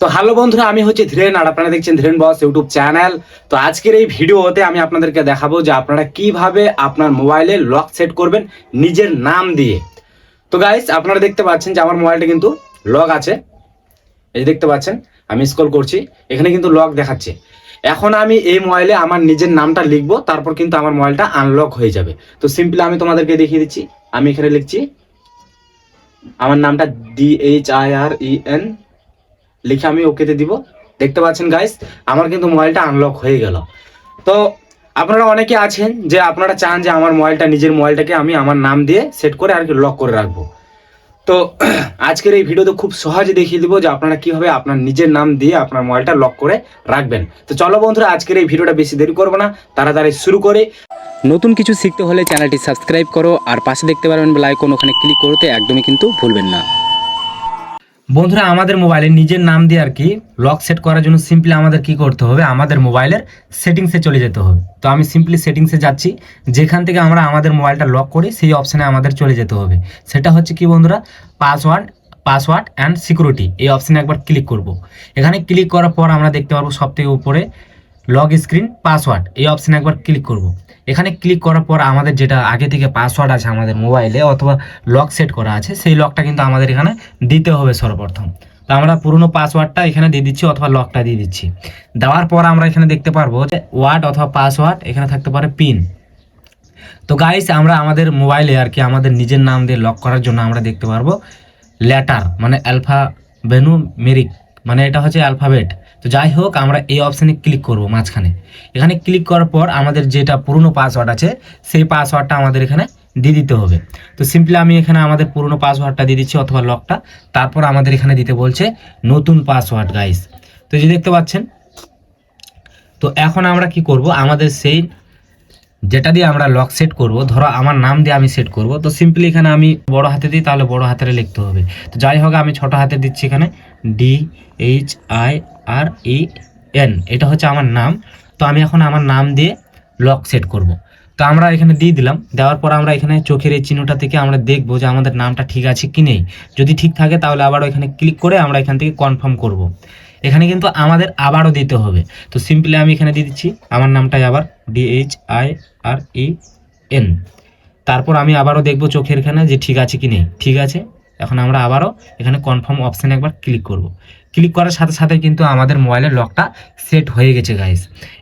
তো হ্যালো বন্ধুরা, আমি হচ্ছে ধীরেন আর আপনারা দেখছেন ধীরেন বস ইউটিউব চ্যানেল তো আজকের এই ভিডিওতে আমি আপনাদেরকে দেখাবো যে আপনারা কীভাবে আপনার মোবাইলে লক সেট করবেন নিজের নাম দিয়ে। তো গাইস আপনারা দেখতে পাচ্ছেন যে আমার মোবাইলটা কিন্তু লক আছে। এই দেখতে পাচ্ছেন, আমি স্ক্রল করছি, এখানে কিন্তু লক দেখাচ্ছে। এখন আমি এই মোবাইলে আমার নিজের নামটা লিখব, তারপর কিন্তু আমার মোবাইলটা আনলক হয়ে যাবে। তো সিম্পলি আমি তোমাদেরকে দেখিয়ে দিচ্ছি, আমি এখানে লিখছি, আমার নামটা D H I R E N লিখে আমি ওকেতে দিব। দেখতে পাচ্ছেন গাইস আমার কিন্তু মোবাইলটা আনলক হয়ে গেল। তো আপনারা অনেকে আছেন যে আপনারা চান যে আমার মোবাইলটা নিজের মোবাইলটাকে আমি আমার নাম দিয়ে সেট করে আর কি লক করে রাখব। তো আজকের এই ভিডিওতে খুব সহজে দেখিয়ে দিব যে আপনারা কীভাবে আপনার নিজের নাম দিয়ে আপনার মোবাইলটা লক করে রাখবেন। তো চলো বন্ধুরা, আজকের এই ভিডিওটা বেশি দেরি করব না, তাড়াতাড়ি শুরু করে। নতুন কিছু শিখতে হলে চ্যানেলটি সাবস্ক্রাইব করো আর পাশে দেখতে পারবেন বেল আইকন ওখানে ক্লিক করতে একদমই কিন্তু ভুলবেন না। বন্ধুরা, আমাদের মোবাইলে নিজের নাম দিয়ে আর কি লক সেট করার জন্য সিম্পলি আমাদের কি করতে হবে? আমাদের মোবাইলের সেটিংসে চলে যেতে হবে। তো আমি সিম্পলি সেটিংসে যাচ্ছি। যেখান থেকে আমরা আমাদের মোবাইলটা লক করি, সেই অপশানে আমাদের চলে যেতে হবে। সেটা হচ্ছে কি বন্ধুরা? পাসওয়ার্ড পাসওয়ার্ড অ্যান্ড সিকিউরিটি এই অপশানে একবার ক্লিক করব। এখানে ক্লিক করার পর আমরা দেখতে পারব সব থেকে উপরে লগ স্ক্রিন পাসওয়ার্ড এই অপশানে একবার ক্লিক করব। এখানে ক্লিক করার পর আমাদের যেটা আগে থেকে পাসওয়ার্ড আছে আমাদের মোবাইলে অথবা লক সেট করা আছে, সেই লকটা কিন্তু আমাদের এখানে দিতে হবে সর্বপ্রথম। তো আমরা পুরনো পাসওয়ার্ডটা এখানে দিয়ে দিচ্ছি অথবা লকটা দিয়ে দিচ্ছি। দেওয়ার পর আমরা এখানে দেখতে পারব যে ওয়ার্ড অথবা পাসওয়ার্ড এখানে থাকতে পারে পিন তো গাইস আমরা আমাদের মোবাইলে আর কি আমাদের নিজের নাম দিয়ে লক করার জন্য আমরা দেখতে পারব লেটার মানে অ্যালফা ভেনু মেরিক মানে এটা হচ্ছে অ্যালফাবেট তো যাই হোক, আমরা এই অপশানে ক্লিক করব মাঝখানে। এখানে ক্লিক করার পর আমাদের যেটা পুরনো পাসওয়ার্ড আছে, সেই পাসওয়ার্ডটা আমাদের এখানে দিয়ে দিতে হবে। তো সিম্পলি আমি এখানে আমাদের পুরনো পাসওয়ার্ডটা দিয়ে দিচ্ছি অথবা লকটা তারপর আমাদের এখানে দিতে বলছে নতুন পাসওয়ার্ড গাইস তো যে দেখতে পাচ্ছেন, তো এখন আমরা কি করব? আমাদের সেই যেটা দিয়ে আমরা লক সেট করব, ধরো আমার নাম দিয়ে আমি সেট করব, তো সিম্পলি এখানে আমি বড় হাতে দিই, তাহলে বড় হাতের লিখতে হবে। তো যাই হোক, আমি ছোট হাতে দিচ্ছি এখানে D H I R E N এটা হচ্ছে আমার নাম। তো আমি এখন আমার নাম দিয়ে লক সেট করব। তো আমরা এখানে দিয়ে দিলাম, দেওয়ার পর আমরা এখানে চোখের এই চিহ্নটা থেকে আমরা দেখব যে আমাদের নামটা ঠিক আছে কি নেই। যদি ঠিক থাকে, তাহলে আবার এখানে ক্লিক করে আমরা এখান থেকে কনফার্ম করব। এখানে কিন্তু আমাদের আবারও দিতে হবে। তো সিম্পলি আমি এখানে দিয়ে দিচ্ছি। আমার নামটাই আবার D H I R E N তারপর আমি আবারও দেখব চোখের এখানে যে ঠিক আছে কি নেই। ঠিক আছে? এখন আমরা আবারও এখানে কনফার্ম অপশানে একবার ক্লিক করব। ক্লিক করার সাথে সাথে কিন্তু আমাদের মোবাইলের লকটা সেট হয়ে গেছে গাইস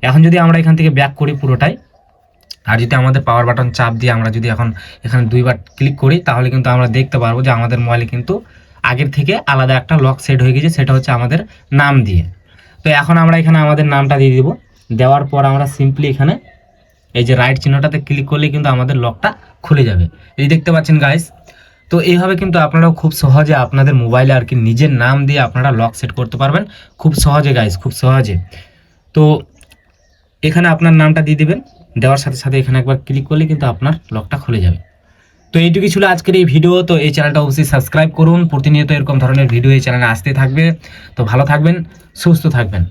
এখন যদি আমরা এখান থেকে ব্যাক করি পুরোটাই, আর যদি আমাদের পাওয়ার বাটন চাপ দিয়ে আমরা যদি এখন এখানে দুইবার ক্লিক করি, তাহলে কিন্তু আমরা দেখতে পারব যে আমাদের মোবাইলে কিন্তু আগের থেকে আলাদা একটা লক সেট হয়ে গেছে, সেটা হচ্ছে আমাদের নাম দিয়ে। তো এখন আমরা এখানে আমাদের নামটা দিয়ে দিব। দেওয়ার পর আমরা সিম্পলি এখানে এই যে রাইট চিহ্নটাতে ক্লিক করলে কিন্তু আমাদের লকটা খুলে যাবে। এই দেখতে পাচ্ছেন গাইস তো এইভাবে কিন্তু আপনারাও খুব সহজে আপনাদের মোবাইলে আর কি নিজের নাম দিয়ে আপনারা লক সেট করতে পারবেন। খুব সহজে গাইস খুব সহজে। তো এখানে আপনার নামটা দিয়ে দেবেন। দেওয়ার সাথে সাথে এখানে একবার ক্লিক করলে কিন্তু আপনার লকটা খুলে যাবে। তো এইটুকুই ছিল আজকের এই ভিডিও তো এই চ্যানেলটা অবশ্যই সাবস্ক্রাইব করুন। প্রতিনিয়ত এরকম ধরনের ভিডিও এই চ্যানেলে আসতে থাকবে। তো ভালো থাকবেন, সুস্থ থাকবেন।